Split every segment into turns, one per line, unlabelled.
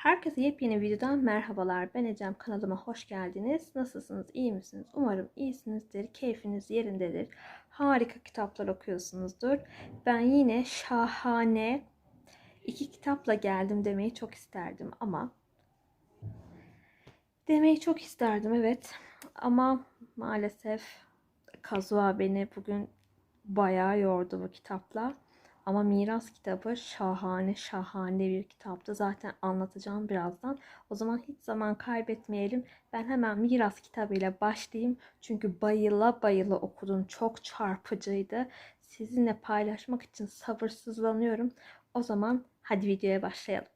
Herkese yepyeni videodan merhabalar. Ben Ecem kanalıma hoş geldiniz. Nasılsınız? İyi misiniz? Umarım iyisinizdir. Keyfiniz yerindedir. Harika kitaplar okuyorsunuzdur. Ben yine şahane iki kitapla geldim demeyi çok isterdim ama demeyi çok isterdim evet. Ama maalesef Kazuha beni bugün bayağı yordu bu kitapla. Ama Miras kitabı şahane şahane bir kitaptı. Zaten anlatacağım birazdan. O zaman hiç zaman kaybetmeyelim. Ben hemen Miras kitabıyla başlayayım. Çünkü bayıla bayıla okudum. Çok çarpıcıydı. Sizinle paylaşmak için sabırsızlanıyorum. O zaman hadi videoya başlayalım.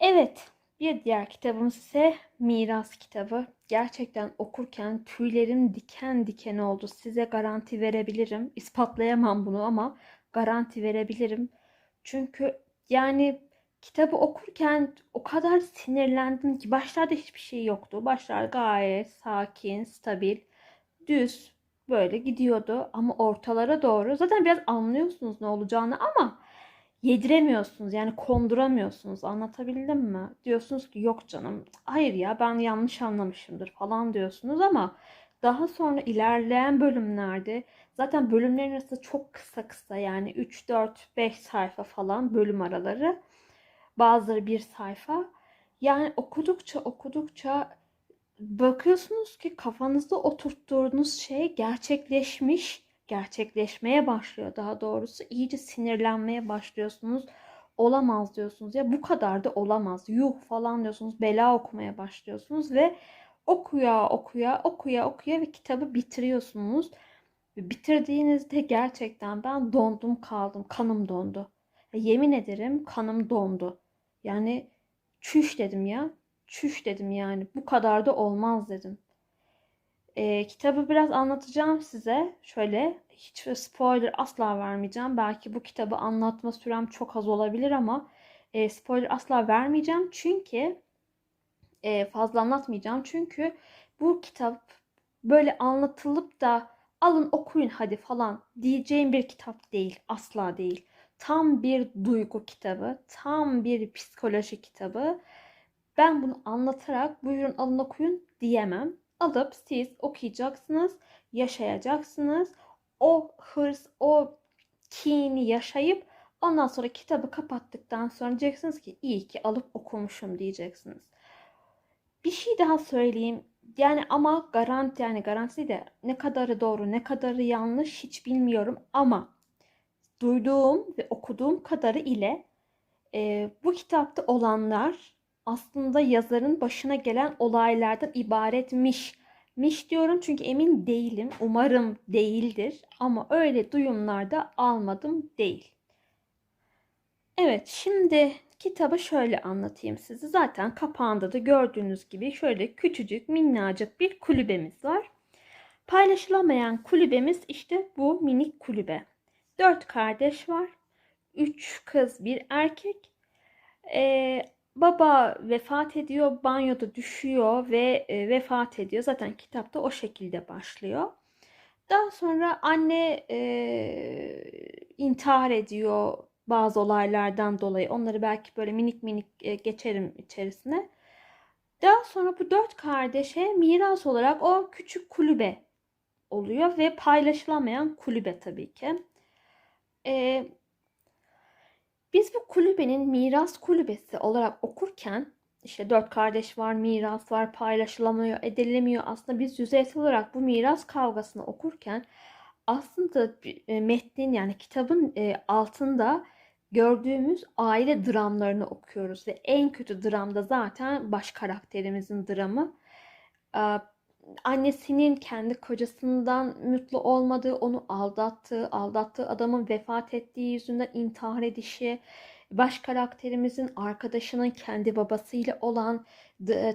Evet, bir diğer kitabımız ise Miras kitabı. Gerçekten okurken tüylerim diken diken oldu. Size garanti verebilirim. İspatlayamam bunu ama garanti verebilirim. Çünkü yani kitabı okurken o kadar sinirlendim ki başlarda hiçbir şey yoktu. Başlar gayet sakin, stabil, düz böyle gidiyordu ama ortalara doğru zaten biraz anlıyorsunuz ne olacağını ama yediremiyorsunuz yani konduramıyorsunuz anlatabildim mi? Diyorsunuz ki yok canım hayır ya ben yanlış anlamışımdır falan diyorsunuz ama daha sonra ilerleyen bölümlerde zaten bölümlerin arası çok kısa kısa yani 3, 4, 5 sayfa falan bölüm araları. Bazıları bir sayfa. Yani okudukça okudukça bakıyorsunuz ki kafanızda oturttuğunuz şey gerçekleşmiş, gerçekleşmeye başlıyor daha doğrusu. İyice sinirlenmeye başlıyorsunuz. Olamaz diyorsunuz ya bu kadar da olamaz. Yuh falan diyorsunuz. Bela okumaya başlıyorsunuz ve okuya okuya okuya okuya ve kitabı bitiriyorsunuz. Bitirdiğinizde gerçekten ben dondum kaldım. Kanım dondu. Yemin ederim kanım dondu. Yani çüş dedim ya. Çüş dedim yani. Bu kadar da olmaz dedim. E, kitabı biraz anlatacağım size. Şöyle hiç spoiler asla vermeyeceğim. Belki bu kitabı anlatma sürem çok az olabilir ama e, spoiler asla vermeyeceğim. Çünkü e, fazla anlatmayacağım. Çünkü bu kitap böyle anlatılıp da alın okuyun hadi falan diyeceğim bir kitap değil. Asla değil. Tam bir duygu kitabı. Tam bir psikoloji kitabı. Ben bunu anlatarak buyurun alın okuyun diyemem. Alıp siz okuyacaksınız, yaşayacaksınız. O hırs, o kini yaşayıp ondan sonra kitabı kapattıktan sonra diyeceksiniz ki iyi ki alıp okumuşum diyeceksiniz. Bir şey daha söyleyeyim. Yani ama garanti yani garanti de ne kadarı doğru ne kadarı yanlış hiç bilmiyorum ama duyduğum ve okuduğum kadarı ile e, bu kitapta olanlar aslında yazarın başına gelen olaylardan ibaretmiş. Miş diyorum çünkü emin değilim. Umarım değildir ama öyle duyumlarda almadım değil. Evet şimdi kitabı şöyle anlatayım size. Zaten kapağında da gördüğünüz gibi şöyle küçücük minnacık bir kulübemiz var. Paylaşılamayan kulübemiz işte bu minik kulübe. Dört kardeş var. Üç kız bir erkek. Ee, baba vefat ediyor. Banyoda düşüyor ve e, vefat ediyor. Zaten kitapta o şekilde başlıyor. Daha sonra anne e, intihar ediyor bazı olaylardan dolayı. Onları belki böyle minik minik e, geçerim içerisine. Daha sonra bu dört kardeşe miras olarak o küçük kulübe oluyor ve paylaşılamayan kulübe tabii ki. Ee, biz bu kulübenin miras kulübesi olarak okurken işte dört kardeş var, miras var, paylaşılamıyor, edilemiyor. Aslında biz yüzeysel olarak bu miras kavgasını okurken aslında e, metnin yani kitabın e, altında gördüğümüz aile dramlarını okuyoruz ve en kötü dramda zaten baş karakterimizin dramı. Annesinin kendi kocasından mutlu olmadığı, onu aldattığı, aldattığı adamın vefat ettiği yüzünden intihar edişi, baş karakterimizin arkadaşının kendi babasıyla olan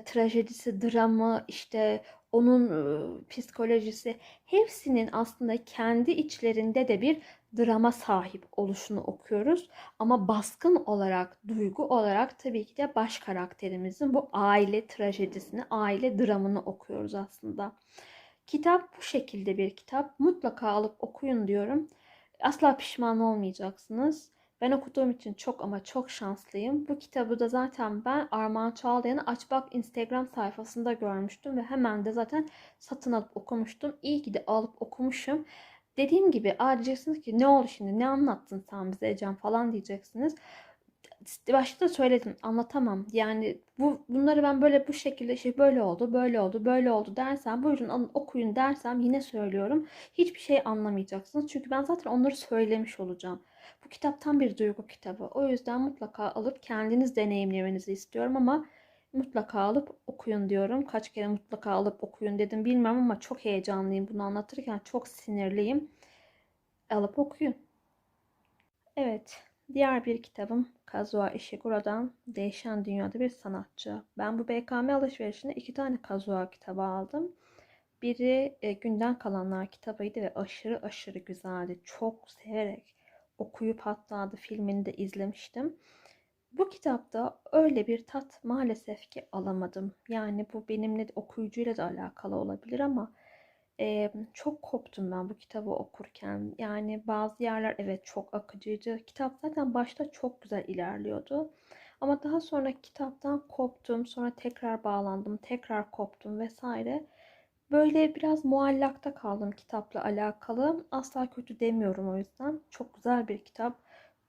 trajedisi, dramı, işte onun psikolojisi hepsinin aslında kendi içlerinde de bir drama sahip oluşunu okuyoruz. Ama baskın olarak, duygu olarak tabii ki de baş karakterimizin bu aile trajedisini, aile dramını okuyoruz aslında. Kitap bu şekilde bir kitap. Mutlaka alıp okuyun diyorum. Asla pişman olmayacaksınız. Ben okuduğum için çok ama çok şanslıyım. Bu kitabı da zaten ben Armağan Çağlayan'ı Aç Bak Instagram sayfasında görmüştüm ve hemen de zaten satın alıp okumuştum. İyi ki de alıp okumuşum. Dediğim gibi aa diyeceksiniz ki ne oldu şimdi ne anlattın sen bize Ecem falan diyeceksiniz. Başta da söyledim anlatamam. Yani bu bunları ben böyle bu şekilde işte böyle oldu, böyle oldu, böyle oldu dersem buyurun alın okuyun dersem yine söylüyorum. Hiçbir şey anlamayacaksınız. Çünkü ben zaten onları söylemiş olacağım. Bu kitap tam bir duygu kitabı. O yüzden mutlaka alıp kendiniz deneyimlemenizi istiyorum ama mutlaka alıp okuyun diyorum. Kaç kere mutlaka alıp okuyun dedim bilmem ama çok heyecanlıyım bunu anlatırken çok sinirliyim. Alıp okuyun. Evet, diğer bir kitabım Kazuo Ishiguro'dan Değişen Dünyada Bir Sanatçı. Ben bu BKM alışverişinde iki tane Kazuo kitabı aldım. Biri e, Günden Kalanlar kitabıydı ve aşırı aşırı güzeldi. Çok severek okuyup hatta da filmini de izlemiştim. Bu kitapta öyle bir tat maalesef ki alamadım. Yani bu benimle okuyucuyla da alakalı olabilir ama e, çok koptum ben bu kitabı okurken. Yani bazı yerler evet çok akıcıydı. Kitap zaten başta çok güzel ilerliyordu. Ama daha sonra kitaptan koptum. Sonra tekrar bağlandım. Tekrar koptum vesaire. Böyle biraz muallakta kaldım kitapla alakalı. Asla kötü demiyorum o yüzden. Çok güzel bir kitap.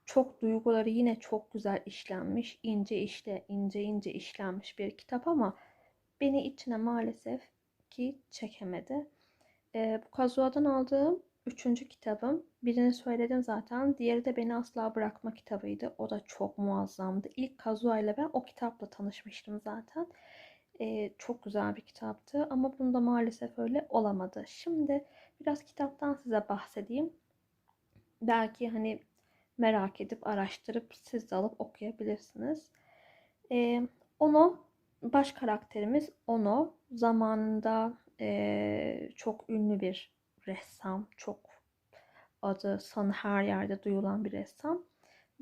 Çok duyguları yine çok güzel işlenmiş. ince işle, ince ince işlenmiş bir kitap ama beni içine maalesef ki çekemedi. E, bu Kazuo'dan aldığım üçüncü kitabım. Birini söyledim zaten. Diğeri de Beni Asla Bırakma kitabıydı. O da çok muazzamdı. İlk Kazuo ile ben o kitapla tanışmıştım zaten. E, çok güzel bir kitaptı ama bunda maalesef öyle olamadı. Şimdi biraz kitaptan size bahsedeyim. Belki hani merak edip araştırıp siz de alıp okuyabilirsiniz. E, Ono baş karakterimiz Ono zamanında e, çok ünlü bir ressam. Çok adı sanı her yerde duyulan bir ressam.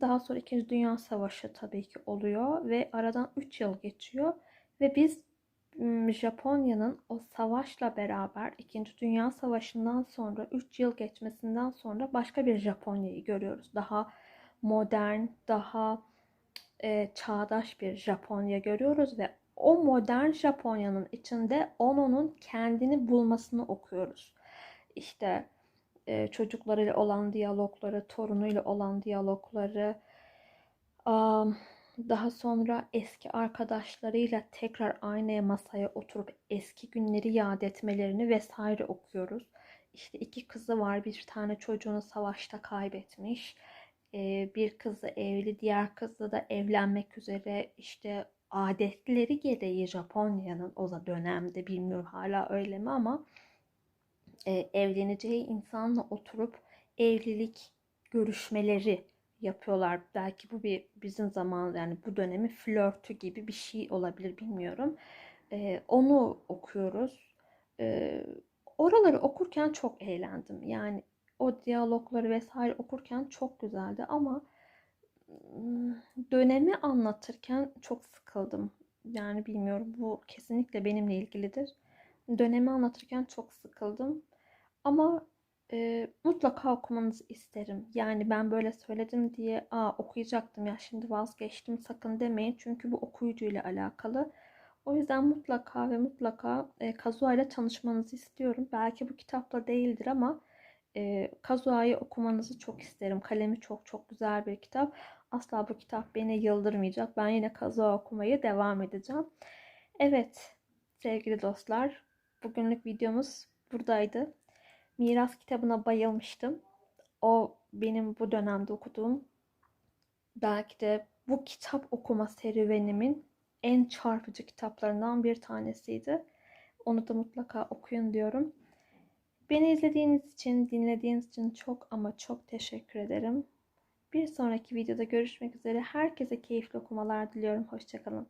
Daha sonra 2. Dünya Savaşı tabii ki oluyor ve aradan 3 yıl geçiyor ve biz Japonya'nın o savaşla beraber 2. Dünya Savaşı'ndan sonra 3 yıl geçmesinden sonra başka bir Japonya'yı görüyoruz. Daha modern, daha e, çağdaş bir Japonya görüyoruz ve o modern Japonya'nın içinde Ono'nun kendini bulmasını okuyoruz. İşte e, çocuklarıyla olan diyalogları, torunuyla olan diyalogları, um, daha sonra eski arkadaşlarıyla tekrar aynı masaya oturup eski günleri yad etmelerini vesaire okuyoruz. İşte iki kızı var, bir tane çocuğunu savaşta kaybetmiş. Ee, bir kızı evli, diğer kızı da evlenmek üzere işte adetleri gereği Japonya'nın o dönemde bilmiyorum hala öyle mi ama e, evleneceği insanla oturup evlilik görüşmeleri yapıyorlar. Belki bu bir bizim zaman yani bu dönemi flörtü gibi bir şey olabilir bilmiyorum. E, onu okuyoruz. E, oraları okurken çok eğlendim. Yani o diyalogları vesaire okurken çok güzeldi ama dönemi anlatırken çok sıkıldım. Yani bilmiyorum bu kesinlikle benimle ilgilidir. Dönemi anlatırken çok sıkıldım. Ama e, mutlaka okumanızı isterim. Yani ben böyle söyledim diye Aa, okuyacaktım ya şimdi vazgeçtim sakın demeyin. Çünkü bu okuyucuyla alakalı. O yüzden mutlaka ve mutlaka e, Kazuha ile istiyorum. Belki bu kitapla değildir ama e, Kazuha'yı okumanızı çok isterim. Kalemi çok çok güzel bir kitap. Asla bu kitap beni yıldırmayacak. Ben yine Kazuha okumaya devam edeceğim. Evet sevgili dostlar bugünlük videomuz buradaydı. Miras kitabına bayılmıştım. O benim bu dönemde okuduğum belki de bu kitap okuma serüvenimin en çarpıcı kitaplarından bir tanesiydi. Onu da mutlaka okuyun diyorum. Beni izlediğiniz için, dinlediğiniz için çok ama çok teşekkür ederim. Bir sonraki videoda görüşmek üzere. Herkese keyifli okumalar diliyorum. Hoşçakalın.